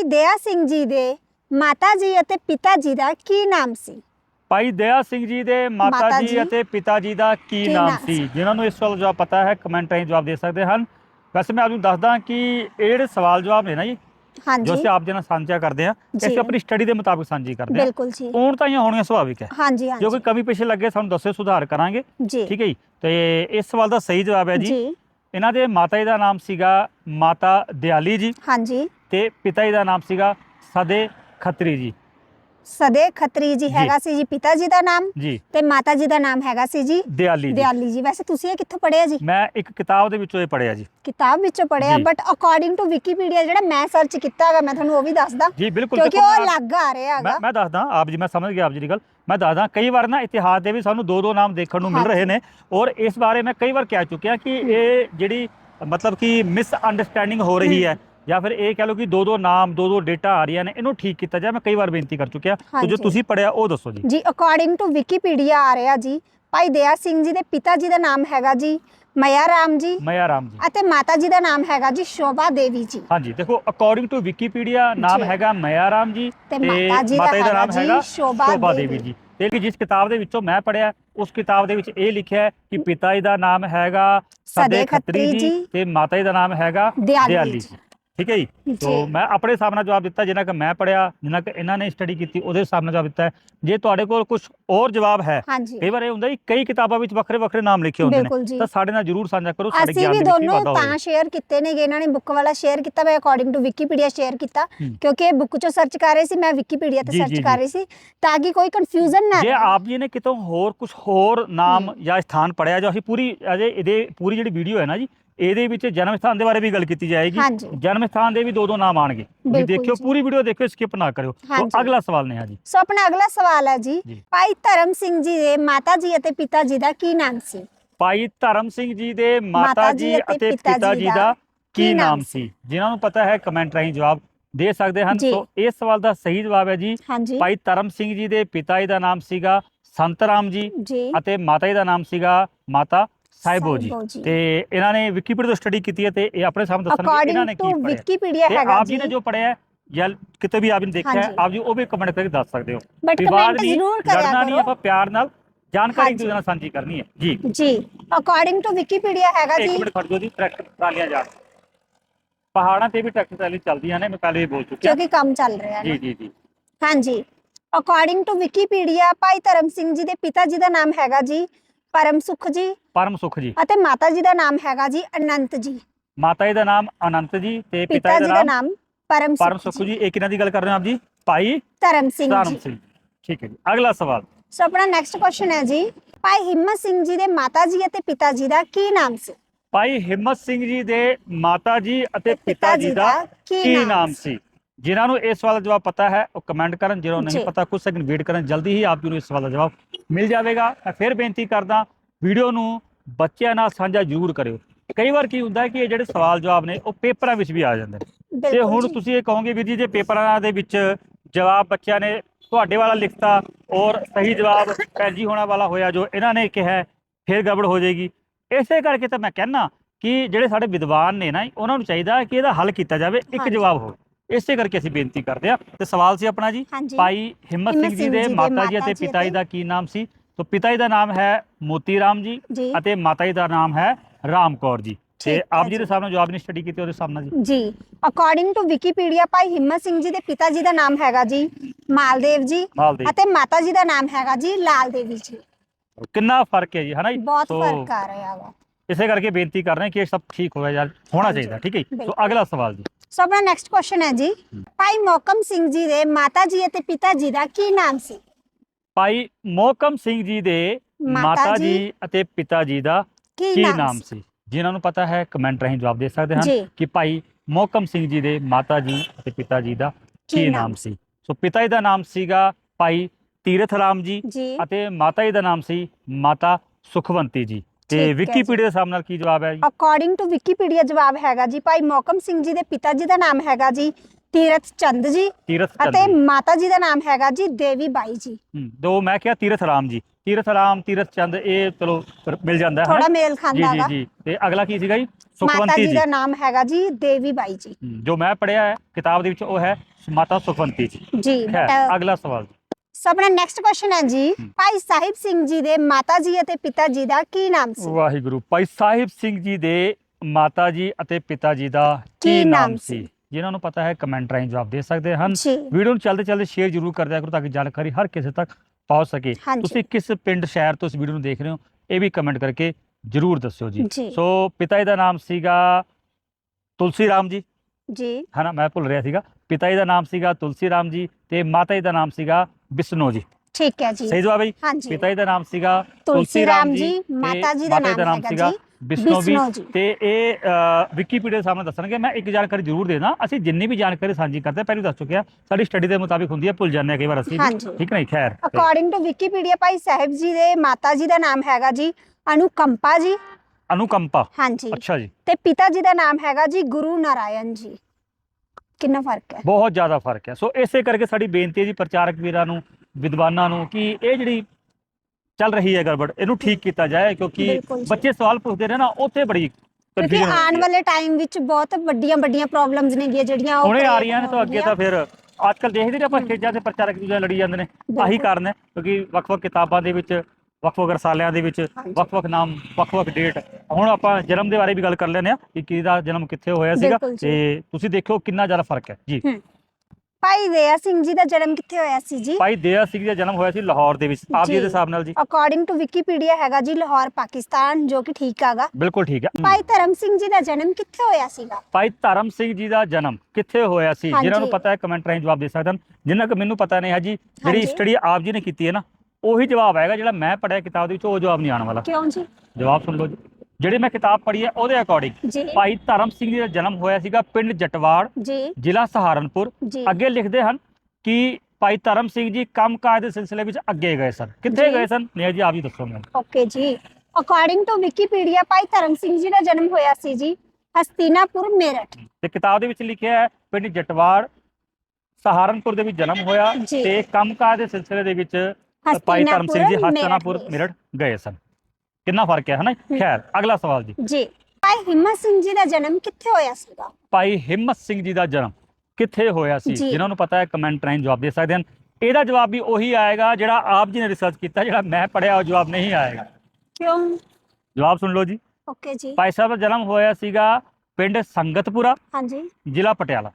ਭਾਈ ਦਇਆ ਸਿੰਘ ਜੀ ਦੇ ਮਾਤਾ ਜੀ ਅਤੇ ਪਿਤਾ ਜੀ ਦਾ ਕੀ ਨਾਮ ਸੀ? ਭਾਈ ਦਇਆ ਸਿੰਘ ਜੀ ਦੇ ਮਾਤਾ ਮਾਤਾ ਜੀ ਜੀ। ਅਤੇ ਪਿਤਾ ਜੀ ਦਾ ਕੀ ਕੀ ਨਾਮ ਨਾਮ ਸੀ? ਜਿਨ੍ਹਾਂ ਨੂੰ ਇਸ ਸਵਾਲ ਦਾ ਜਵਾਬ ਪਤਾ ਹੈ ਕਮੈਂਟ ਰਾਹੀਂ ਜਵਾਬ ਦੇ ਸਕਦੇ ਹਨ। ਵੈਸੇ ਮੈਂ ਆਪ ਨੂੰ ਦੱਸਦਾ ਕਿ ਇਹ ਜਿਹੜੇ ਸਵਾਲ ਜਵਾਬ ਨੇ ਨਾ ਜੀ ਜੋ ਹਾਂਜੀ ਅਸੀਂ ਆਪ ਜੀ ਨਾਲ ਸਾਂਝਾ ਕਰਦੇ ਹਾਂ ਜੀ। ਅਸੀਂ ਆਪਣੀ ਸਟੱਡੀ ਦੇ ਮੁਤਾਬਿਕ ਸਾਂਝੀ ਕਰਦੇ ਹਾਂ। ਬਿਲਕੁਲ ਜੀ। ਉਣ ਤਾਂ ਇਹ ਹੋਣੀਆਂ ਸੁਭਾਵਿਕ ਹੈ। ਹਾਂਜੀ ਜੋ ਹਾਂਜੀ। ਕੋਈ ਕਮੀ ਪੇਸ਼ੇ ਲੱਗੇ ਸਾਨੂੰ ਦੱਸਿਓ ਸੁਧਾਰ ਕਰਾਂਗੇ। ਜੀ। ਠੀਕ ਹੈ ਜੀ? ਤੇ ਇਸ ਸਵਾਲ ਦਾ ਸਹੀ ਜਵਾਬ ਹੈ ਜੀ। ਜੀ। ਇਹਨਾਂ ਦੇ ਮਾਤਾ ਜੀ ਦਾ ਨਾਮ ਸੀਗਾ ਮਾਤਾ ਦਿਆਲੀ ਜੀ। ਹਾਂਜੀ। ਤੇ ਪਿਤਾ ਜੀ ਦਾ ਨਾਮ ਸੀਗਾ ਸਦੇ ਖੱਤਰੀ ਜੀ। ਸਦੇ ਖੱਤਰੀ ਜੀ ਹੈਗਾ ਸੀ ਜੀ ਪਿਤਾ ਜੀ ਦਾ ਨਾਮ ਜੀ। ਤੇ ਮਾਤਾ ਜੀ ਦਾ ਨਾਮ ਹੈਗਾ ਸੀ ਜੀ ਦਿਆਲੀ ਜੀ। ਦਿਆਲੀ ਜੀ। ਵੈਸੇ ਤੁਸੀਂ ਇਹ ਕਿੱਥੋਂ ਪੜ੍ਹਿਆ ਜੀ? ਮੈਂ ਇੱਕ ਕਿਤਾਬ ਦੇ ਵਿੱਚੋਂ ਇਹ ਪੜਿਆ ਜੀ। ਕਿਤਾਬ ਵਿੱਚੋਂ ਪੜ੍ਹਿਆ ਜੀ। ਬਟ ਅਕੋਰਡਿੰਗ ਟੂ ਵਿਕੀਪੀਡੀਆ ਜਿਹੜਾ ਮੈਂ ਸਰਚ ਕੀਤਾ ਹੈਗਾ ਮੈਂ ਤੁਹਾਨੂੰ ਉਹ ਵੀ ਦੱਸਦਾ। ਜੀ ਬਿਲਕੁਲ ਕਿਉਂਕਿ ਉਹ ਅਲੱਗ ਆ ਰਿਹਾ ਹੈਗਾ। ਮੈਂ ਦੱਸਦਾ ਆਪ ਜੀ ਮੈਂ ਸਮਝ ਗਿਆ ਆਪ ਜੀ ਦੀ ਗੱਲ। ਮੈਂ ਦੱਸਦਾ ਕਈ ਵਾਰ ਨਾ ਇਤਿਹਾਸ ਦੇ ਵੀ ਸਾਨੂੰ ਦੋ ਦੋ ਨਾਮ ਦੇਖਣ ਨੂੰ ਮਿਲ ਰਹੇ ਨੇ। ਔਰ ਇਸ ਬਾਰੇ ਮੈਂ ਕਈ ਵਾਰ ਕਹਿ ਚੁੱਕਿਆ ਕਿ ਇਹ ਜਿਹੜੀ ਮਤਲਬ ਕਿ ਮਿਸ ਅੰਡਰਸਟੈਂਡਿੰਗ ਹੋ ਰਹੀ ਹੈ ਜਾਂ ਫਿਰ ਇਹ ਕਹ ਲਓ ਕਿ ਦੋ ਦੋ ਨਾਮ ਦੋ ਦੋ ਡੇਟਾ ਆ ਰਹੀਆਂ ਨੇ ਇਹਨੂੰ ਠੀਕ ਕੀਤਾ ਜਾਏ ਮੈਂ ਕਈ ਵਾਰ ਬੇਨਤੀ ਕਰ ਚੁੱਕਿਆ। ਤੇ ਜੋ ਹਾਂਜੀ। ਤੁਸੀਂ ਪੜਿਆ ਉਹ ਦੱਸੋ ਜੀ। ਜੀ ਅਕੋਰਡਿੰਗ ਟੂ ਵਿਕੀਪੀਡੀਆ ਆ ਰਿਹਾ ਜੀ ਭਾਈ ਦਇਆ ਸਿੰਘ ਜੀ ਦੇ ਪਿਤਾ ਜੀ ਦਾ ਨਾਮ ਹੈਗਾ ਜੀ ਮਇਆ ਰਾਮ ਜੀ ਮਇਆ ਰਾਮ ਜੀ। ਅਤੇ ਮਾਤਾ ਜੀ ਦਾ ਨਾਮ ਹੈਗਾ ਜੀ ਸ਼ੋਭਾ ਦੇਵੀ ਜੀ। ਹਾਂਜੀ ਦੇਖੋ ਅਕੋਰਡਿੰਗ ਟੂ ਵਿਕੀਪੀਡੀਆ ਨਾਮ ਜੀ। ਹੈਗਾ ਮਇਆ ਰਾਮ ਜੀ ਤੇ ਮਾਤਾ ਜੀ ਦਾ ਹੈਗਾ ਜੀ ਸ਼ੋਭਾ ਦੇਵੀ। ਜੀ। ਤੇ ਕਿ ਜਿਸ ਕਿਤਾਬ ਦੇ ਵਿੱਚੋਂ ਮੈਂ ਪੜਿਆ ਉਸ ਕਿਤਾਬ ਦੇ ਵਿੱਚ ਇਹ ਲਿਖਿਆ ਹੈ ਕਿ ਪਿਤਾ ਜੀ ਦਾ ਨਾਮ ਹੈਗਾ ਸਦੇ ਖੱਤਰੀ ਜੀ। ਤੇ ਮਾਤਾ ਜੀ ਦਾ ਨਾਮ ਹੈਗਾ ਦਿਆਲੀ ਦਿਆਲੀ ਜੀ। ਜੀ। ਠੀਕ ਹੈ ਜੀ ਜੀ। ਤੋਂ ਮੈਂ ਆਪਣੇ ਹਿਸਾਬ ਨਾਲ ਜਵਾਬ ਦਿੱਤਾ ਜਿੰਨਾ ਕਿ ਮੈਂ ਪੜਿਆ ਜਿੰਨਾ ਕਿ ਇਹਨਾਂ ਨੇ ਸਟੱਡੀ ਕੀਤੀ ਉਹਦੇ ਹਿਸਾਬ ਨਾਲ ਜਵਾਬ ਦਿੱਤਾ ਹੈ ਜੇ ਤੁਹਾਡੇ ਕੋਲ ਕੁਝ ਹੋਰ ਜਵਾਬ ਹੈ ਕਈ ਵਾਰ ਇਹ ਹੁੰਦਾ ਕਿ ਕਈ ਕਿਤਾਬਾਂ ਵਿੱਚ ਵੱਖਰੇ ਵੱਖਰੇ ਨਾਮ ਲਿਖੇ ਹੁੰਦੇ ਨੇ ਜੀ ਤਾਂ ਸਾਡੇ ਨਾਲ ਜਰੂਰ ਸਾਂਝਾ ਕਰੋ ਸਾਡੇ ਅਸੀਂ ਗਿਆਨ ਦੇ ਵਿੱਚ ਵੀ ਦੋਨੋਂ ਤਾਂ ਸ਼ੇਅਰ ਕੀਤੇ ਨੇਗੇ ਇਹਨਾਂ ਨੇ ਬੁੱਕ ਵਾਲਾ ਸ਼ੇਅਰ ਕੀਤਾ ਮੈਂ ਅਕੋਰਡਿੰਗ ਟੂ ਵਿਕੀਪੀਡੀਆ ਸ਼ੇਅਰ ਕੀਤਾ। ਕਿਉਂਕਿ ਇਹ ਬੁੱਕ ਚੋਂ ਸਰਚ ਕਰ ਰਹੇ ਸੀ ਮੈਂ ਵਿਕੀਪੀਡੀਆ ਤੇ ਜੀ, ਸਰਚ ਜੀ, ਕਰ ਜੀ। ਰਹੀ ਸੀ ਤਾਂ ਕਿ ਕੋਈ ਕਨਫਿਊਜ਼ਨ ਨਾ ਜੇ ਆਪ ਜੀ ਨੇ ਕਿਤੋਂ ਹੋਰ ਕੁਝ ਹੋਰ ਨਾਮ। ਜਾਂ ਸਥਾਨ ਪੜਿਆ ਜੋ ਅਸੀਂ ਪੂਰੀ ਅਜੇ ਇਹਦੇ ਪੂਰੀ ਜਿਹੜੀ ਵੀਡੀਓ ਹੈ ਨਾ ਜੀ ਇਹਦੇ ਵਿੱਚ ਜਨਮ ਸਥਾਨ ਦੇ ਬਾਰੇ ਵੀ ਗੱਲ ਕੀਤੀ ਜਾਏਗੀ। ਹਾਂਜੀ। ਜਨਮ ਸਥਾਨ ਦੇ ਵੀ ਦੋ ਦੋ ਨਾਮ ਆਣਗੇ। ਬਿਲਕੁਲ ਦੇਖਿਓ ਜੀ। ਪੂਰੀ ਵੀਡੀਓ ਦੇਖਿਓ ਸਕਿਪ ਨਾ ਕਰਿਓ। ਤੋਂ ਹਾਂਜੀ। ਅਗਲਾ ਸਵਾਲ ਨੇ ਜੀ ਸੋ ਆਪਣਾ ਅਗਲਾ ਸਵਾਲ ਹੈ ਜੀ। ਜੀ। ਭਾਈ ਧਰਮ ਸਿੰਘ ਜੀ ਦੇ ਮਾਤਾ ਜੀ ਅਤੇ ਪਿਤਾ ਜੀ ਦਾ ਕੀ ਨਾਮ ਸੀ? ਭਾਈ ਧਰਮ ਸਿੰਘ ਜੀ ਦੇ ਮਾਤਾ ਜੀ ਅਤੇ ਪਿਤਾ ਜੀ ਦਾ ਕੀ ਨਾਮ ਸੀ? ਜਿਨ੍ਹਾਂ ਨੂੰ ਪਤਾ ਹੈ ਕਮੈਂਟ ਰਾਹੀਂ ਜਵਾਬ ਦੇ ਸਕਦੇ ਹਨ। ਜੀ। ਸੋ ਇਸ ਸਵਾਲ ਦਾ ਸਹੀ ਜਵਾਬ ਹੈ ਜੀ। ਹਾਂਜੀ। ਭਾਈ ਧਰਮ ਸਿੰਘ ਜੀ ਦੇ ਪਿਤਾ ਜੀ ਦਾ ਨਾਮ ਸੀਗਾ ਸੰਤ ਰਾਮ ਜੀ ਜੀ। ਅਤੇ ਮਾਤਾ ਜੀ ਦਾ ਨਾਮ ਸੀਗਾ ਮਾਤਾ ਸਾਹਿਬੋ ਜੀ। ਤੇ ਇਹਨਾਂ ਨੇ ਵਿਕੀਪੀਡੀਆ ਤੋਂ ਸਟੱਡੀ ਕੀਤੀ ਹੈ ਤੇ ਇਹ ਆਪਣੇ ਸਾਹਮਣੇ ਦੱਸਣਗੇ ਇਹਨਾਂ ਅਕੋਰਡਿੰਗ ਨੇ ਟੂ ਕੀ ਪੜ੍ਹਿਆ ਵਿਕੀਪੀਡੀਆ ਤੇ ਹੈਗਾ ਆਪ ਜੀ ਜੀ ਨੇ ਜੋ। ਪੜਿਆ ਹੈ ਜਾਂ ਕਿਤੇ ਵੀ ਆਪ ਨੇ ਦੇਖਿਆ ਹੈ ਹਾਂਜੀ। ਆਪ ਜੀ ਉਹ ਵੀ ਕਮੈਂਟ ਕਰਕੇ ਦੱਸ ਸਕਦੇ ਹੋ। ਬਟ ਵਿਵਾਦ ਕਮੈਂਟ ਨਹੀਂ ਜ਼ਰੂਰ ਲੜਨਾ ਕਰਿਆ ਨਹੀਂ ਕਰੋ। ਆਪਾਂ ਪਿਆਰ ਨਾਲ ਜਾਣਕਾਰੀ ਹਾਂਜੀ। ਦੂਜੇ ਨਾਲ ਸਾਂਝੀ ਕਰਨੀ ਹੈ। ਜੀ। ਜੀ ਅਕੋਰਡਿੰਗ ਟੂ ਵਿਕੀਪੀਡੀਆ ਹੈਗਾ ਇੱਕ ਜੀ। ਮਿੰਟ ਖੜ ਜਾਓ ਜੀ ਟਰੈਕਟਰ ਟਰਾਲੀਆਂ ਜਾ ਪਹਾੜਾਂ ਤੇ ਵੀ ਟਰੈਕਟਰ ਟਰਾਲੀ ਚੱਲਦੀਆਂ ਨੇ ਮੈਂ ਪਹਿਲੇ ਵੀ ਬੋਲ ਚੁੱਕਿਆ। ਕਿਉਂਕਿ ਕੰਮ ਚੱਲ ਰਿਹਾ ਹੈ ਜੀ ਨਾ। ਜੀ ਜੀ ਹਾਂਜੀ। ਅਕੋਰਡਿੰਗ ਟੂ ਵਿਕੀਪੀਡੀਆ ਭਾਈ ਧਰਮ ਸਿੰਘ ਜੀ ਦੇ ਪਿਤਾ ਜੀ ਦਾ ਨਾਮ ਹੈਗਾ ਜੀ। ਪਰਮ ਸੁਖ ਜੀ। ਪਰਮ ਸੁਖ ਜੀ। ਅਤੇ ਮਾਤਾ ਜੀ ਦਾ ਨਾਮ ਹੈਗਾ ਜੀ ਅਨੰਤ ਜੀ। ਮਾਤਾ ਜੀ ਦਾ ਨਾਮ ਅਨੰਤ ਜੀ ਤੇ ਪਿਤਾ ਜੀ ਦਾ ਨਾਮ ਪਰਮ ਪਰਮ ਸੁਖ ਜੀ। ਇਹ ਕਿਹਨਾਂ ਦੀ ਗੱਲ ਕਰ ਰਹੇ ਹੋ ਆਪ ਜੀ? ਭਾਈ ਧਰਮ ਸਿੰਘ ਧਰਮ ਜੀ ਸਿੰਘ। ਠੀਕ ਹੈ ਜੀ। ਅਗਲਾ ਸਵਾਲ। ਸੋ ਆਪਣਾ ਨੈਕਸਟ ਕੁਐਸਚਨ ਹੈ ਜੀ। ਭਾਈ ਹਿੰਮਤ ਸਿੰਘ ਜੀ ਦੇ ਮਾਤਾ ਜੀ ਅਤੇ ਪਿਤਾ ਜੀ ਦਾ ਕੀ ਨਾਮ ਸੀ? ਭਾਈ ਹਿੰਮਤ ਸਿੰਘ ਜੀ ਦੇ ਮਾਤਾ ਜੀ ਅਤੇ ਪਿਤਾ ਜੀ ਦਾ ਕੀ ਨਾਮ ਸੀ? ਜਿਨ੍ਹਾਂ ਨੂੰ ਇਸ ਸਵਾਲ ਦਾ ਜਵਾਬ ਪਤਾ ਹੈ ਉਹ ਕਮੈਂਟ ਕਰਨ ਜਿਹਨਾਂ ਨੂੰ ਨਹੀਂ। ਪਤਾ ਕੁਝ ਸੈਕਿੰਡ ਵੇਟ ਕਰਨ ਜਲਦੀ ਹੀ ਆਪ ਜੀ ਨੂੰ ਇਸ ਸਵਾਲ ਦਾ ਜਵਾਬ ਮਿਲ ਜਾਵੇਗਾ ਮੈਂ ਫਿਰ ਬੇਨਤੀ ਕਰਦਾ ਵੀਡੀਓ ਨੂੰ ਬੱਚਿਆਂ ਨਾਲ ਸਾਂਝਾ ਜ਼ਰੂਰ ਕਰਿਓ ਕਈ ਵਾਰ ਕੀ ਹੁੰਦਾ ਹੈ ਕਿ ਇਹ ਜਿਹੜੇ ਸਵਾਲ ਜਵਾਬ ਨੇ ਉਹ ਪੇਪਰਾਂ ਵਿੱਚ ਵੀ ਆ ਜਾਂਦੇ ਨੇ ਤੇ ਹੁਣ। ਤੁਸੀਂ ਇਹ ਕਹੋਗੇ ਵੀਰ ਜੀ ਜੇ ਪੇਪਰਾਂ ਦੇ ਵਿੱਚ ਜਵਾਬ ਬੱਚਿਆਂ ਨੇ ਤੁਹਾਡੇ ਵਾਲਾ ਲਿਖਤਾ ਔਰ ਸਹੀ ਜਵਾਬ ਪੈਂਜੀ ਹੋਣਾ ਵਾਲਾ ਹੋਇਆ ਜੋ ਇਹਨਾਂ ਨੇ ਕਿਹਾ ਫਿਰ ਗੜਬੜ ਹੋ ਜਾਏਗੀ ਇਸੇ ਕਰਕੇ ਤਾਂ ਮੈਂ ਕਹਿਣਾ ਕਿ ਜਿਹੜੇ ਸਾਡੇ ਵਿਦਵਾਨ ਨੇ ਨਾ ਉਹਨਾਂ ਨੂੰ ਚਾਹੀਦਾ ਕਿ ਇਹਦਾ ਹੱਲ ਕੀਤਾ ਜਾਵੇ ਇੱਕ। ਜਵਾਬ ਹੋਵੇ ਇਸੇ ਕਰਕੇ ਅਸੀਂ ਬੇਨਤੀ ਕਰਦੇ ਹਾਂ। ਤੇ ਸਵਾਲ ਸੀ ਆਪਣਾ ਜੀ ਹਾਂਜੀ। ਭਾਈ ਹਿੰਮਤ ਸਿੰਘ ਜੀ ਦੇ ਮਾਤਾ ਜੀ ਅਤੇ ਪਿਤਾ ਜੀ ਦਾ ਕੀ ਨਾਮ ਸੀ? ਤਾਂ ਪਿਤਾ ਜੀ ਦਾ ਨਾਮ ਹੈ ਮੋਤੀ ਰਾਮ ਜੀ ਜੀ। ਅਤੇ ਮਾਤਾ ਜੀ ਦਾ ਨਾਮ ਹੈ ਰਾਮ ਕੌਰ ਜੀ। ਤੇ ਠੀਕ ਆਪ ਜੀ ਜੀ। ਦੇ ਸਾਹਮਣੇ ਜਵਾਬ ਨਹੀਂ ਸਟੱਡੀ ਕੀਤੀ ਉਹਦੇ ਸਾਹਮਣੇ ਜੀ। ਜੀ according to Wikipedia Bhai Himmat Singh ji ਦੇ ਪਿਤਾ ਜੀ ਦਾ ਨਾਮ ਹੈਗਾ ਜੀ ਮਾਲਦੇਵ ਜੀ ਅਤੇ ਮਾਤਾ ਜੀ ਦਾ ਨਾਮ ਹੈਗਾ ਜੀ ਲਾਲ ਦੇਵੀ ਜੀ। ਕਿੰਨਾ ਫ਼ਰਕ ਹੈ ਜੀ ਹਨਾ ਜੀ? ਬਹੁਤ ਸੋ, ਫ਼ਰਕ ਆ ਰਿਹਾ ਹੈਗਾ ਇਸੇ ਕਰਕੇ ਬੇਨਤੀ ਕਰ ਰਹੇ ਹਾਂ ਕਿ ਇਹ ਸਭ ਠੀਕ ਹੋਇਆ ਯਾਰ ਹੋਣਾ ਹਾਂਜੀ, ਚਾਹੀਦਾ ਠੀਕ ਹੈ ਜੀ? ਸੋ ਬਿਲਕੁਲ। ਅਗਲਾ ਸਵਾਲ ਜੀ। ਸੋ ਆਪਣਾ ਨੈਕਸਟ ਕੁਐਸਚਨ ਹੈ ਜੀ। ਭਾਈ ਮੋਕਮ ਸਿੰਘ ਜੀ ਦੇ ਮਾਤਾ ਜੀ ਅਤੇ ਪਿਤਾ ਜੀ ਦਾ ਕੀ ਨਾਮ ਸੀ? ਭਾਈ ਮੋਹਕਮ ਸਿੰਘ ਜੀ ਦੇ ਮਾਤਾ ਜੀ ਅਤੇ ਪਿਤਾ ਜੀ ਦਾ ਕੀ ਨਾਮ ਸੀ? ਜਿਨ੍ਹਾਂ ਨੂੰ ਪਤਾ ਹੈ ਕਮੈਂਟ ਰਾਹੀਂ ਜਵਾਬ ਦੇ ਸਕਦੇ ਹਨ ਕਿ ਭਾਈ ਮੋਹਕਮ ਸਿੰਘ ਜੀ ਦੇ ਮਾਤਾ ਜੀ ਅਤੇ ਪਿਤਾ ਜੀ ਦਾ ਕੀ ਨਾਮ ਸੀ? ਸੋ ਪਿਤਾ ਜੀ ਦਾ ਨਾਮ ਸੀਗਾ ਭਾਈ ਤੀਰਥ ਰਾਮ ਜੀ। ਅਤੇ ਮਾਤਾ ਜੀ ਦਾ ਨਾਮ ਸੀ ਮਾਤਾ ਸੁਖਵੰਤੀ ਜੀ। ਤੇ। ਵਿਕੀਪੀਡੀਆ ਦੇ ਸਾਹਮਣੇ ਨਾਲ ਕੀ ਜਵਾਬ ਹੈ ਜੀ? ਅਕੋਰਡਿੰਗ ਟੂ ਵਿਕੀਪੀਡੀਆ ਜਵਾਬ ਹੈਗਾ ਜੀ ਭਾਈ ਮੋਕਮ ਸਿੰਘ ਜੀ ਦੇ ਪਿਤਾ ਜੀ ਦਾ ਨਾਮ ਹੈਗਾ ਜੀ ਤੀਰਥ ਚੰਦ ਜੀ ਤੀਰਥ ਚੰਦ ਅਤੇ। ਮਾਤਾ ਜੀ ਦਾ ਨਾਮ ਹੈਗਾ ਜੀ ਦੇਵੀ ਬਾਈ ਜੀ। ਦੋ ਮੈਂ ਕਿਹਾ ਤੀਰਥ ਰਾਮ ਜੀ। ਤੀਰਥ ਰਾਮ ਤੀਰਥ ਚੰਦ ਇਹ ਚਲੋ ਮਿਲ ਜਾਂਦਾ ਹੈ ਥੋੜਾ? ਮੇਲ ਖਾਂਦਾ ਹੈਗਾ। ਜੀ। ਤੇ ਅਗਲਾ ਕੀ ਸੀਗਾ ਜੀ? ਸੁਖਵੰਤੀ ਜੀ ਜੀ। ਦਾ ਨਾਮ ਹੈਗਾ ਜੀ ਦੇਵੀ ਬਾਈ ਜੀ। ਜੋ ਮੈਂ ਪੜਿਆ ਹੈ ਕਿਤਾਬ ਦੇ ਵਿੱਚ ਉਹ ਹੈ ਮਾਤਾ ਸੁਖਵੰਤੀ ਜੀ। ਅਗਲਾ ਸਵਾਲ ਸੋ ਆਪਣਾ ਨੈਕਸਟ ਕੁਐਸਚਨ ਹੈ ਜੀ। ਭਾਈ ਸਾਹਿਬ ਸਿੰਘ ਜੀ ਦੇ ਮਾਤਾ ਜੀ ਅਤੇ ਪਿਤਾ ਜੀ ਦਾ ਕੀ ਨਾਮ ਸੀ? ਵਾਹਿਗੁਰੂ। ਭਾਈ ਸਾਹਿਬ ਸਿੰਘ ਜੀ ਦੇ ਮਾਤਾ ਜੀ ਅਤੇ ਪਿਤਾ ਜੀ ਦਾ ਕੀ ਨਾਮ ਸੀ? ਜਿਨ੍ਹਾਂ ਨੂੰ ਪਤਾ ਹੈ ਕਮੈਂਟ ਰਾਹੀਂ ਜਵਾਬ ਦੇ ਸਕਦੇ ਹਨ। ਵੀਡੀਓ ਨੂੰ ਚਲਦੇ ਚਲਦੇ ਸ਼ੇਅਰ ਜ਼ਰੂਰ ਕਰ ਦਿਆ ਕਰੋ ਤਾਂ ਕਿ ਜਾਣਕਾਰੀ ਹਰ ਕਿਸੇ ਤੱਕ ਪਹੁੰਚ ਸਕੇ। ਤੁਸੀਂ ਕਿਸ ਪਿੰਡ ਸ਼ਹਿਰ ਤੋਂ ਇਸ ਵੀਡੀਓ ਨੂੰ ਦੇਖ ਰਹੇ ਹੋ ਇਹ ਵੀ ਕਮੈਂਟ ਕਰਕੇ ਜ਼ਰੂਰ ਦੱਸਿਓ ਜੀ। ਜੀ। ਸੋ ਪਿਤਾ ਜੀ ਦਾ ਨਾਮ ਸੀਗਾ ਤੁਲਸੀ ਰਾਮ ਜੀ। ਜੀ। ਹਨਾ ਮੈਂ ਭੁੱਲ ਰਿਹਾ ਸੀਗਾ। ਪਿਤਾ ਜੀ ਦਾ ਨਾਮ ਸੀਗਾ ਤੁਲਸੀ ਰਾਮ ਜੀ ਤੇ ਮਾਤਾ ਜੀ ਦਾ ਨਾਮ ਸੀਗਾ ਬਿਸ਼ਨੋ ਜੀ। ਠੀਕ ਹੈ ਜੀ। ਸਹੀ ਜਵਾਬ ਹੈ ਜੀ? ਹਾਂਜੀ। ਪਿਤਾ ਜੀ ਦਾ ਨਾਮ ਸੀਗਾ ਤੁਲਸੀ ਰਾਮ ਜੀ ਮਾਤਾ ਜੀ ਦਾ ਨਾਮ ਸੀਗਾ ਬਿਸ਼ਨੋ ਵੀ ਤੇ ਇਹ ਵਿਕੀਪੀਡੀਆ ਦੇ ਸਾਹਮਣੇ ਦੱਸਣਗੇ। ਮੈਂ ਇੱਕ ਜਾਣਕਾਰੀ ਜ਼ਰੂਰ ਦੇ ਦਾਂ ਅਸੀਂ ਜਿੰਨੀ ਵੀ ਜਾਣਕਾਰੀ ਸਾਂਝੀ ਕਰਦੇ ਪਹਿਲਾਂ ਦੱਸ ਚੁੱਕੇ ਹਾਂ ਸਾਡੀ ਸਟੱਡੀ ਦੇ ਮੁਤਾਬਿਕ ਹੁੰਦੀ ਹੈ ਭੁੱਲ ਜਾਂਦੇ ਹਾਂ ਕਈ ਵਾਰ ਅਸੀਂ। ਠੀਕ ਨਹੀਂ? ਖੈਰ according to Wikipedia Bhai Sahib ji ਦੇ ਮਾਤਾ ਜੀ ਦਾ ਨਾਮ ਹੈਗਾ ਜੀ ਅਨੁਕੰਪਾ ਜੀ। ਅਨੁਕੰਪਾ। ਹਾਂਜੀ। ਅੱਛਾ ਜੀ। ਤੇ ਪਿਤਾ ਜੀ ਦਾ ਨਾਮ ਹੈਗਾ ਜੀ ਗੁਰੂ ਨਾਰਾਇਣ ਜੀ। ਕਿੰਨਾ ਫ਼ਰਕ ਹੈ ਬਹੁਤ ਜ਼ਿਆਦਾ ਫ਼ਰਕ ਹੈ ਸੋ ਇਸੇ ਕਰਕੇ ਸਾਡੀ ਬੇਨਤੀ ਹੈ ਜੀ ਪ੍ਰਚਾਰਕ ਵੀਰਾਂ ਨੂੰ ਵਿਦਵਾਨਾਂ ਨੂੰ ਕਿ ਇਹ ਜਿਹੜੀ ਚੱਲ ਰਹੀ ਹੈ ਗੜਬੜ ਇਹਨੂੰ ਠੀਕ ਕੀਤਾ ਜਾਏ ਕਿਉਂਕਿ ਬਿਲਕੁਲ ਜੀ। ਬੱਚੇ ਸਵਾਲ ਪੁੱਛਦੇ ਨੇ ਨਾ ਉੱਥੇ ਬੜੀ ਕਿਉਂਕਿ confusion ਆਉਣ। ਵਾਲੇ ਟਾਈਮ ਵਿੱਚ ਬਹੁਤ ਵੱਡੀਆਂ ਵੱਡੀਆਂ ਪ੍ਰੋਬਲਮਸ ਨੇਗੀਆਂ ਜਿਹੜੀਆਂ ਉਹ ਹੁਣੇ ਆ ਰਹੀਆਂ ਨੇ ਤਾਂ ਅੱਗੇ ਤਾਂ ਫਿਰ ਅੱਜ ਕੱਲ ਦੇਖਦੇ ਨੇ ਆਪਾਂ ਸਟੇਜਾਂ ਤੇ ਪ੍ਰਚਾਰਕ ਦੂਜੇ ਲੜੀ ਜਾਂਦੇ ਨੇ ਆਹੀ ਬਿਲਕੁਲ। ਕਾਰਨ ਹੈ ਕਿਉਂਕਿ ਵੱਖ-ਵੱਖ ਕਿਤਾਬਾਂ ਦੇ ਵਿੱਚ ਵੱਖ-ਵੱਖ ਰਸਾਲਿਆਂ ਦੇ ਵਿੱਚ। ਵੱਖ-ਵੱਖ ਨਾਮ ਵੱਖ-ਵੱਖ ਡੇਟ ਹੁਣ ਆਪਾਂ ਜਨਮ ਦੇ ਬਾਰੇ ਵੀ ਗੱਲ ਕਰ ਲੈਂਦੇ ਆ ਕਿ ਕਿਹਦਾ ਜਨਮ ਕਿੱਥੇ ਹੋਇਆ ਸੀਗਾ ਬਿਲਕੁਲ ਜੀ। ਤੇ ਤੁਸੀਂ ਦੇਖਿਓ ਕਿੰਨਾ ਜ਼ਿਆਦਾ ਫ਼ਰਕ ਹੈ। ਜੀ। ਭਾਈ ਦਇਆ ਸਿੰਘ ਜੀ ਦਾ ਜਨਮ ਕਿੱਥੇ ਹੋਇਆ ਸੀ ਜੀ? ਭਾਈ ਦਇਆ ਸਿੰਘ ਜੀ ਦਾ ਜਨਮ ਹੋਇਆ ਸੀ ਲਾਹੌਰ ਦੇ ਵਿੱਚ ਆਪ ਜੀ ਜੀ। ਦੇ ਹਿਸਾਬ ਨਾਲ ਜੀ। ਅਕੋਰਡਿੰਗ ਟੂ ਵਿਕੀਪੀਡੀਆ ਹੈਗਾ ਜੀ ਲਾਹੌਰ ਪਾਕਿਸਤਾਨ ਜੋ ਕਿ ਠੀਕ ਹੈਗਾ। ਬਿਲਕੁਲ ਠੀਕ ਹੈ। ਭਾਈ ਧਰਮ ਸਿੰਘ ਜੀ ਦਾ ਜਨਮ ਕਿੱਥੇ ਹੋਇਆ ਸੀਗਾ? ਭਾਈ ਧਰਮ ਸਿੰਘ ਜੀ ਦਾ ਜਨਮ ਕਿੱਥੇ ਹੋਇਆ ਸੀ? ਹਾਂਜੀ। ਜਿਨ੍ਹਾਂ ਨੂੰ ਪਤਾ ਹੈ ਕਮੈਂਟ ਰਾਹੀਂ ਜਵਾਬ ਦੇ ਸਕਦੇ ਹਨ। ਜਿਨ੍ਹਾਂ ਕਿ ਮੈਨੂੰ ਪਤਾ ਨਹੀਂ ਹੈ ਜੀ ਜਿਹੜੀ ਹਾਂਜੀ। ਸਟੱਡੀ ਆਪ ਜੀ ਨੇ ਕੀਤੀ ਹੈ ਨਾ ਉਹੀ ਜਵਾਬ ਆਏਗਾ ਜਿਹੜਾ ਮੈਂ ਪੜਿਆ ਕਿਤਾਬ ਦੇ ਵਿੱਚ ਉਹ ਜਵਾਬ ਨਹੀਂ ਆਉਣ ਵਾਲਾ। ਕਿਉਂ ਜੀ? ਜਵਾਬ ਸੁਣ ਲਓ ਜੀ। ਜਿਹੜੀ ਮੈਂ ਕਿਤਾਬ ਪੜ੍ਹੀ ਹੈ ਉਹਦੇ ਅਕੋਰਡਿੰਗ ਭਾਈ ਧਰਮ ਸਿੰਘ ਜੀ ਦਾ ਜਨਮ ਹੋਇਆ ਸੀਗਾ ਪਿੰਡ ਜਟਵਾੜ ਜ਼ਿਲ੍ਹਾ ਸਹਾਰਨਪੁਰ। ਅੱਗੇ ਲਿਖਦੇ ਹਨ ਕਿ ਭਾਈ ਧਰਮ ਸਿੰਘ ਜੀ ਕੰਮਕਾਜ ਦੇ ਸਿਲਸਿਲੇ ਵਿੱਚ ਅੱਗੇ ਗਏ ਸਨ। ਕਿੱਥੇ। ਗਏ ਸਨ? ਨੇ ਜੀ ਆਪ ਹੀ ਦੱਸੋ ਮੈਨੂੰ। ਓਕੇ ਜੀ। ਅਕੋਰਡਿੰਗ ਟੂ ਵਿਕੀਪੀਡੀਆ ਭਾਈ ਧਰਮ ਸਿੰਘ ਜੀ ਦਾ ਜਨਮ ਹੋਇਆ ਸੀ ਜੀ ਹਸਤੀਨਾਪੁਰ ਮੇਰਠ। ਤੇ ਕਿਤਾਬ ਦੇ ਵਿੱਚ ਲਿਖਿਆ ਹੈ ਪਿੰਡ ਜਟਵਾੜ ਸਹਾਰਨਪੁਰ ਦੇ ਵਿੱਚ ਜਨਮ ਹੋਇਆ। ਤੇ ਕੰਮਕਾਜ ਦੇ ਸਿਲਸਿਲੇ ਦੇ ਵਿੱਚ ਭਾਈ ਧਰਮ ਸਿੰਘ ਜੀ ਹਸਤਨਾਪੁਰ ਮੇਰਠ ਗਏ ਸਨ। ਕਿੰਨਾ ਫ਼ਰਕ ਹੈ ਹਨਾ। ਖੈਰ ਅਗਲਾ ਸਵਾਲ ਜੀ। ਜੀ। ਭਾਈ ਹਿੰਮਤ ਸਿੰਘ ਜੀ ਦਾ ਜਨਮ ਕਿੱਥੇ ਹੋਇਆ ਸੀਗਾ? ਭਾਈ ਹਿੰਮਤ ਸਿੰਘ ਜੀ ਦਾ ਜਨਮ ਕਿੱਥੇ ਹੋਇਆ ਸੀ। ਜਿਨ੍ਹਾਂ ਨੂੰ ਪਤਾ ਹੈ ਕਮੈਂਟ ਰਾਹੀਂ ਜਵਾਬ ਦੇ ਸਕਦੇ ਹਨ। ਇਹਦਾ ਜਵਾਬ ਵੀ ਉਹੀ ਆਏਗਾ ਜਿਹੜਾ ਆਪ ਜੀ ਨੇ ਰਿਸਰਚ ਕੀਤਾ ਜਿਹੜਾ ਮੈਂ ਪੜਿਆ ਉਹ ਜਵਾਬ ਨਹੀਂ ਆਏਗਾ। ਕਿਉਂ? ਜਵਾਬ ਸੁਣ ਲਓ ਜੀ। ਓਕੇ ਜੀ। ਭਾਈ ਸਾਹਿਬ ਦਾ ਜਨਮ ਹੋਇਆ ਸੀਗਾ ਪਿੰਡ ਸੰਗਤਪੁਰਾ ਹਾਂਜੀ। ਜ਼ਿਲ੍ਹਾ ਪਟਿਆਲਾ।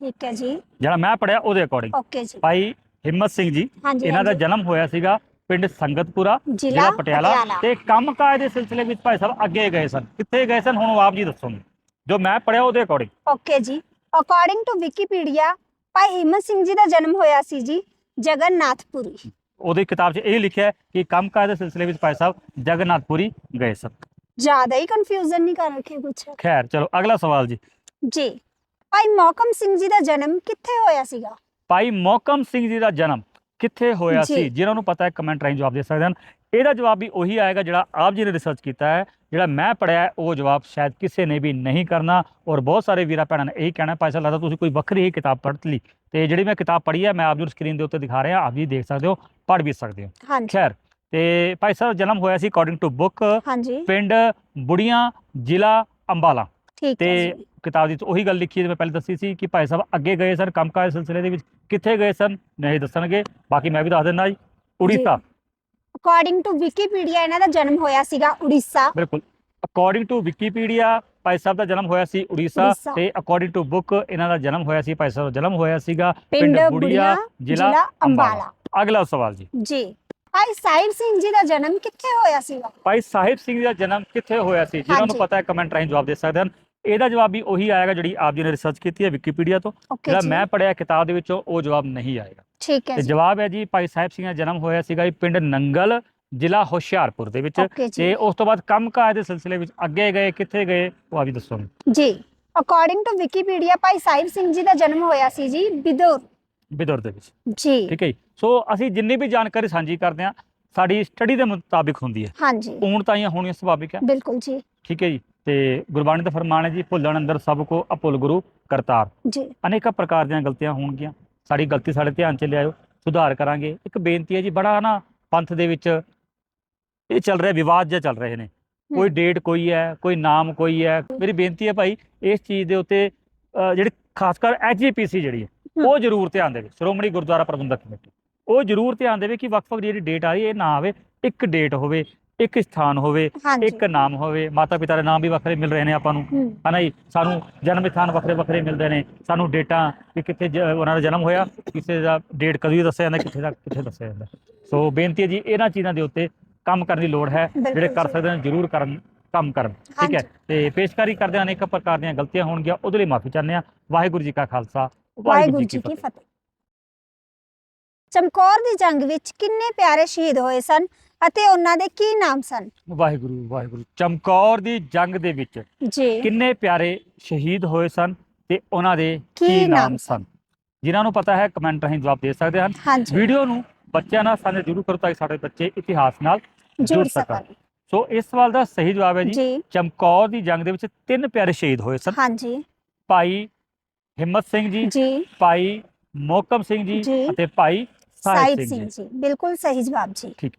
ਠੀਕ ਹੈ ਜੀ। ਜਿਹੜਾ ਮੈਂ ਪੜਿਆ ਉਹਦੇ ਅਕੋਰਡਿੰਗ ਓਕੇ ਜੀ। ਭਾਈ ਹਿੰਮਤ ਸਿੰਘ ਜੀ ਹਾਂਜੀ ਇਹਨਾਂ ਦਾ ਹਾਂਜੀ। ਜਨਮ ਹੋਇਆ ਸੀਗਾ ਪਿੰਡ ਸੰਗਤਪੁਰਾ ਜ਼ਿਲ੍ਹਾ ਪਟਿਆਲਾ ਪਟਿਆਲਾ। ਤੇ ਕੰਮਕਾਜ ਦੇ ਸਿਲਸਿਲੇ ਵਿੱਚ ਭਾਈ ਸਾਹਿਬ ਅੱਗੇ ਗਏ ਸਨ। ਕਿੱਥੇ ਗਏ ਸਨ ਹੁਣ ਉਹ ਆਪ ਜੀ ਦੱਸੋਗੇ। ਜੋ ਮੈਂ ਪੜਿਆ ਉਹਦੇ according okay ji. According to Wikipedia Bhai Himmat Singh ਜੀ ਦਾ ਜਨਮ ਹੋਇਆ ਸੀ ਜੀ ਜਗਨਨਾਥਪੁਰੀ। ਉਹਦੀ ਕਿਤਾਬ 'ਚ ਇਹ ਲਿਖਿਆ ਹੈ ਕਿ ਕੰਮਕਾਜ ਦੇ ਸਿਲਸਿਲੇ ਵਿੱਚ ਭਾਈ ਸਾਹਿਬ ਜਗਨਨਾਥਪੁਰੀ ਗਏ ਸਨ। ਜ਼ਿਆਦਾ ਹੀ ਕਨਫਿਊਜ਼ਨ ਨਹੀਂ ਕਰ ਰੱਖੇ ਕੁਛ। ਖੈਰ ਚਲੋ ਅਗਲਾ ਸਵਾਲ ਜੀ। ਜੀ। ਭਾਈ ਮੌਕਮ ਸਿੰਘ ਜੀ ਦਾ ਜਨਮ ਕਿੱਥੇ ਹੋਇਆ ਸੀਗਾ? ਭਾਈ ਮੋਕਮ ਸਿੰਘ ਜੀ ਦਾ ਜਨਮ ਕਿੱਥੇ ਹੋਇਆ ਜੀ। ਸੀ ਜਿਨ੍ਹਾਂ ਨੂੰ ਪਤਾ ਹੈ ਕਮੈਂਟ ਰਾਹੀਂ ਜਵਾਬ ਦੇ ਸਕਦੇ ਹਨ। ਇਹਦਾ ਜਵਾਬ ਵੀ ਉਹੀ ਆਏਗਾ ਜਿਹੜਾ ਆਪ ਜੀ ਨੇ ਰਿਸਰਚ ਕੀਤਾ ਹੈ। ਜਿਹੜਾ ਮੈਂ ਪੜਿਆ ਹੈ, ਉਹ ਜਵਾਬ ਸ਼ਾਇਦ ਕਿਸੇ ਨੇ ਵੀ ਨਹੀਂ ਕਰਨਾ। ਔਰ ਬਹੁਤ ਸਾਰੇ ਵੀਰਾਂ ਭੈਣਾਂ ਨੇ ਇਹੀ ਕਹਿਣਾ ਭਾਈ ਸਾਹਿਬ ਲੱਗਦਾ ਤੁਸੀਂ ਕੋਈ ਵੱਖਰੀ ਹੀ ਕਿਤਾਬ ਪੜ੍ਹ ਲਈ। ਤੇ ਜਿਹੜੀ ਮੈਂ ਕਿਤਾਬ ਪੜ੍ਹੀ ਹੈ ਮੈਂ ਆਪ ਜੀ ਨੂੰ ਸਕਰੀਨ ਦੇ ਉੱਤੇ ਦਿਖਾ ਰਿਹਾ ਆਪ ਜੀ ਦੇਖ ਸਕਦੇ ਹੋ ਪੜ੍ਹ ਵੀ ਸਕਦੇ ਹੋ। ਹਾਂਜੀ। ਖੈਰ ਤੇ ਭਾਈ ਸਾਹਿਬ ਦਾ ਜਨਮ ਹੋਇਆ ਸੀ ਅਕੋਰਡਿੰਗ ਟੂ ਬੁੱਕ ਹਾਂਜੀ। ਪਿੰਡ ਬੁੜੀਆਂ ਜ਼ਿਲ੍ਹਾ ਅੰਬਾਲਾ। ਠੀਕ ਤੇ ਜੀ। ਕਿਤਾਬ ਦੀ ਉਹੀ ਗੱਲ ਲਿਖੀ ਹੈ ਜਿਵੇਂ ਪਹਿਲੇ ਦੱਸੀ ਸੀ ਕਿ ਭਾਈ ਸਾਹਿਬ ਅੱਗੇ ਗਏ ਸਨ ਕੰਮਕਾਜ ਸਿਲਸਿਲੇ ਦੇ ਵਿੱਚ ਕਿੱਥੇ ਗਏ ਸਨ? ਨਹੀਂ ਦੱਸਣਗੇ। ਬਾਕੀ ਮੈਂ ਵੀ ਦੱਸ ਦਿੰਦਾ ਜੀ। ਉੜੀਸਾ। ਅਕੋਰਡਿੰਗ ਟੂ ਵਿਕੀਪੀਡੀਆ ਇਹਨਾਂ ਦਾ ਜਨਮ ਹੋਇਆ ਸੀਗਾ ਉੜੀਸਾ। ਬਿਲਕੁਲ। According to Wikipedia Bhai Sahib ਦਾ ਜਨਮ ਹੋਇਆ ਸੀ ਉੜੀਸਾ। ਤੇ ਅਕੋਰਡਿੰਗ ਟੂ ਬੁੱਕ ਇਹਨਾਂ ਦਾ ਜਨਮ ਹੋਇਆ ਸੀ ਭਾਈ ਸਾਹਿਬ ਦਾ ਜਨਮ ਹੋਇਆ ਸੀਗਾ ਪਿੰਡ ਬੁੜੀਆ ਜ਼ਿਲ੍ਹਾ ਅੰਬਾਲਾ। ਅਗਲਾ ਸਵਾਲ ਜੀ। ਜੀ। ਭਾਈ ਸਾਹਿਬ ਸਿੰਘ ਜੀ ਦਾ ਜਨਮ ਕਿੱਥੇ ਹੋਇਆ ਸੀਗਾ? ਭਾਈ ਸਾਹਿਬ ਸਿੰਘ ਦਾ ਜਨਮ ਕਿੱਥੇ ਹੋਇਆ ਸੀ? ਜਿਨ੍ਹਾਂ ਨੂੰ। ਪਤਾ ਹੈ ਕਮੈਂਟ ਰਾਹੀਂ ਜਵਾਬ ਦੇ ਸਕਦੇ ਹਨ। ਇਹਦਾ ਜਵਾਬ ਵੀ ਉਹੀ ਆਏਗਾ ਜਿਹੜੀ ਆਪ ਜੀ ਨੇ ਰਿਸਰਚ ਕੀਤੀ ਹੈ ਵਿਕੀਪੀਡੀਆ ਤੋਂ। ਜਿਹੜਾ ਜੀ। ਮੈਂ ਪੜਿਆ ਕਿਤਾਬ ਦੇ ਵਿੱਚੋਂ ਉਹ ਜਵਾਬ ਨਹੀਂ ਆਏਗਾ। ਠੀਕ ਹੈ ਤੇ ਜੀ। ਜਵਾਬ ਹੈ ਜੀ ਭਾਈ ਸਾਹਿਬ ਸਿੰਘ ਦਾ ਜਨਮ ਹੋਇਆ ਸੀਗਾ ਜੀ ਪਿੰਡ ਨੰਗਲ ਜ਼ਿਲ੍ਹਾ ਹੁਸ਼ਿਆਰਪੁਰ ਦੇ ਵਿੱਚ। ਓਕੇ ਜੀ। ਤੇ ਉਸ ਤੋਂ ਬਾਅਦ ਕੰਮਕਾਜ ਦੇ ਸਿਲਸਿਲੇ ਵਿੱਚ ਅੱਗੇ ਗਏ ਕਿੱਥੇ ਗਏ ਉਹ ਆ ਵੀ ਦੱਸੋਗੇ ਜੀ according to Wikipedia Bhai Sahib Singh ji ਦਾ ਜਨਮ ਹੋਇਆ ਸੀ ਜੀ ਬਿਦੌਰ। ਬਿਦਰ ਦੇ ਵਿੱਚ। ਜੀ। ਠੀਕ ਹੈ ਜੀ। ਸੋ ਅਸੀਂ ਜਿੰਨੀ ਵੀ ਜਾਣਕਾਰੀ ਸਾਂਝੀ ਕਰਦੇ ਹਾਂ ਸਾਡੀ ਸਟੱਡੀ ਦੇ ਮੁਤਾਬਿਕ ਹੁੰਦੀ ਹੈ। ਹਾਂਜੀ। ਊਣ ਤਾਂ ਹੀ ਹੋਣੀ ਸੁਭਾਵਿਕ ਹੈ। ਬਿਲਕੁਲ ਜੀ। ਠੀਕ ਹੈ ਜੀ। ਤੇ ਗੁਰਬਾਣੀ ਦਾ ਫਰਮਾਨ ਹੈ ਜੀ ਭੁੱਲਣ ਅੰਦਰ ਸਭ ਕੋ ਅਭੁੱਲ ਗੁਰੂ ਕਰਤਾਰ। ਜੀ। ਅਨੇਕਾਂ ਪ੍ਰਕਾਰ ਦੀਆਂ ਗਲਤੀਆਂ ਹੋਣਗੀਆਂ। ਸਾਡੀ ਗਲਤੀ ਸਾਡੇ ਧਿਆਨ 'ਚ ਲਿਆਇਓ ਸੁਧਾਰ ਕਰਾਂਗੇ। ਇੱਕ ਬੇਨਤੀ ਹੈ ਜੀ ਬੜਾ ਨਾ ਪੰਥ ਦੇ ਵਿੱਚ ਇਹ ਚੱਲ ਰਿਹਾ ਵਿਵਾਦ ਜਿਹਾ ਚੱਲ ਰਹੇ ਨੇ। ਕੋਈ। ਡੇਟ ਕੋਈ ਹੈ ਕੋਈ ਨਾਮ ਕੋਈ ਹੈ। ਮੇਰੀ ਬੇਨਤੀ ਹੈ ਭਾਈ ਇਸ ਚੀਜ਼ ਦੇ ਉੱਤੇ ਜਿਹੜੀ ਖਾਸ ਕਰ ਐਚਜੀਪੀਸੀ ਜਿਹੜੀ ਹੈ। ਉਹ ਜ਼ਰੂਰ ਧਿਆਨ ਦੇਵੇ। ਸ਼੍ਰੋਮਣੀ ਗੁਰਦੁਆਰਾ ਪ੍ਰਬੰਧਕ ਕਮੇਟੀ। ਉਹ ਜ਼ਰੂਰ ਧਿਆਨ ਦੇਵੇ ਕਿ ਵਕਫ ਜਿਹੜੀ ਡੇਟ ਆ ਰਹੀ ਹੈ ਇਹ ਨਾ ਆਵੇ ਇੱਕ ਡੇਟ ਹੋਵੇ। ਇੱਕ ਸਥਾਨ ਹੋਵੇ ਹਾਂਜੀ। ਇੱਕ ਨਾਮ ਹੋਵੇ ਮਾਤਾ ਪਿਤਾ ਦੇ ਨਾਮ ਵੀ ਵੱਖਰੇ ਮਿਲ ਰਹੇ ਨੇ ਆਪਾਂ ਨੂੰ। ਹਮ, ਹਨਾ ਜੀ? ਸਾਨੂੰ ਜਨਮ ਸਥਾਨ ਵੱਖਰੇ ਵੱਖਰੇ ਮਿਲਦੇ ਨੇ। ਸਾਨੂੰ ਡੇਟਾਂ ਕਿ ਕਿੱਥੇ ਜ- ਉਹਨਾਂ ਦਾ ਜਨਮ ਹੋਇਆ ਕਿਸੇ ਦਾ ਡੇਟ ਕਦੋਂ ਦੱਸਿਆ ਜਾਂਦਾ ਕਿੱਥੇ ਦਾ ਕਿੱਥੇ ਦੱਸਿਆ ਜਾਂਦਾ। ਸੋ ਬੇਨਤੀ ਹੈ ਜੀ ਇਹਨਾਂ ਚੀਜ਼ਾਂ ਦੇ ਉੱਤੇ ਕੰਮ ਕਰਨ ਦੀ ਲੋੜ ਹੈ ਜਿਹੜੇ ਕਰ ਜੀ। ਸਕਦੇ ਨੇ ਜ਼ਰੂਰ ਕਰਨ ਕੰਮ ਕਰਨ ਠੀਕ ਹੈ? ਹਾਂਜੀ। ਤੇ ਪੇਸ਼ਕਾਰੀ ਕਰਦੇ ਅਨੇਕ ਪ੍ਰਕਾਰ ਦੀਆਂ ਗਲਤੀਆਂ ਹੋਣਗੀਆਂ ਉਹਦੇ ਲਈ ਮਾਫੀ ਚਾਹੁੰਦੇ ਆ ਵਾਹਿਗੁਰੂ ਜੀ ਕਾ ਖਾਲਸਾ ਵਾਹਿਗੁਰੂ ਜੀ ਕੀ ਫਤਿਹ। ਚਮਕੌਰ ਦੀ ਜੰਗ ਵਿੱਚ ਕਿੰਨੇ ਪਿਆਰੇ ਸ਼ਹੀਦ ਹੋਏ ਸਨ? ਅਤੇ ਉਹਨਾਂ ਦੇ ਕੀ ਨਾਮ ਸਨ? ਵਾਹਿਗੁਰੂ ਵਾਹਿਗੁਰੂ। ਚਮਕੌਰ ਦੀ ਜੰਗ ਦੇ ਵਿੱਚ ਜੀ। ਕਿੰਨੇ ਪਿਆਰੇ ਸ਼ਹੀਦ ਹੋਏ ਸਨ ਤੇ ਉਹਨਾਂ ਦੇ ਕੀ ਨਾਮ ਸਨ? ਜਿਨ੍ਹਾਂ ਨੂੰ ਪਤਾ ਹੈ ਕਮੈਂਟ ਰਾਹੀਂ ਜਵਾਬ ਦੇ ਸਕਦੇ ਹਨ। ਵੀਡੀਓ ਨੂੰ ਬੱਚਿਆਂ ਨਾਲ ਸਾਂਝਾ ਜ਼ਰੂਰ ਕਰੋ ਤਾਂ ਕਿ ਸਾਡੇ ਬੱਚੇ ਇਤਿਹਾਸ ਨਾਲ ਜੁੜ ਸਕਣ। ਸੋ ਇਸ ਸਵਾਲ ਦਾ ਸਹੀ ਜਵਾਬ ਹੈ ਜੀ ਚਮਕੌਰ ਦੀ ਜੰਗ ਦੇ ਵਿੱਚ ਤਿੰਨ ਪਿਆਰੇ ਸ਼ਹੀਦ ਹੋਏ ਸਨ। ਹਾਂਜੀ। ਭਾਈ ਹਿੰਮਤ ਸਿੰਘ ਜੀ ਜੀ। ਭਾਈ ਮੋਹਕਮ ਸਿੰਘ ਜੀ। ਅਤੇ ਭਾਈ ਸਾਹਿਬ ਸਿੰਘ ਜੀ। ਬਿਲਕੁਲ ਸਹੀ ਜਵਾਬ ਜੀ। ਠੀਕ।